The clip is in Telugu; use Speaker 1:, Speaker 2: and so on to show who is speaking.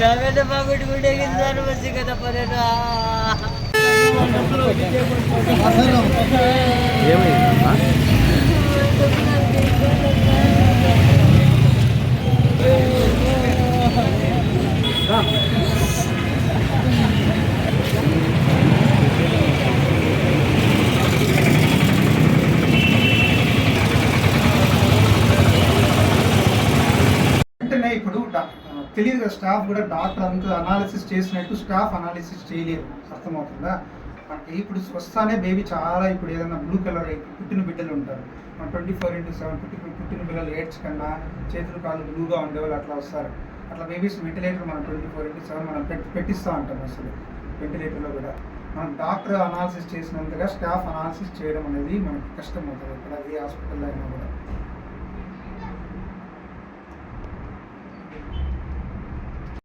Speaker 1: ನಾವೆಲ್ಲ ಬಾಗುಡಿ ಗುಡಿಯಾಗಿಂದ ಸಿಗದ ಆ కదా
Speaker 2: ఇప్పుడు తెలియదు కదా స్టాఫ్ కూడా డాక్టర్ అంతా అనాలిసిస్ చేసినట్టు స్టాఫ్ అనాలిసిస్ చేయలేదు. అర్థమవుతుందా? మనకి ఇప్పుడు వస్తానే బేబీ చాలా ఇప్పుడు ఏదైనా బ్లూ కలర్ పుట్టిన బిడ్డలు ఉంటారు. మన ట్వంటీ ఫోర్ ఇంటూ సెవెన్ పుట్టి పుట్టిన పిల్లలు ఏడ్చకుండా చేతులు కాళ్ళు బ్లూగా ఉండేవాళ్ళు అట్లా వస్తారు. అట్లా బేబీస్ వెంటిలేటర్ మనం ట్వంటీ ఫోర్ ఇంటూ సెవెన్ మనం పెట్టి పెట్టిస్తూ ఉంటాం అసలు వెంటిలేటర్లో కూడా. మనం డాక్టర్ అనాలిసిస్ చేసినంతగా స్టాఫ్ అనాలిసిస్ చేయడం అనేది మనకి కష్టం అవుతుంది ఇక్కడ ఏ హాస్పిటల్లో అయినా కూడా.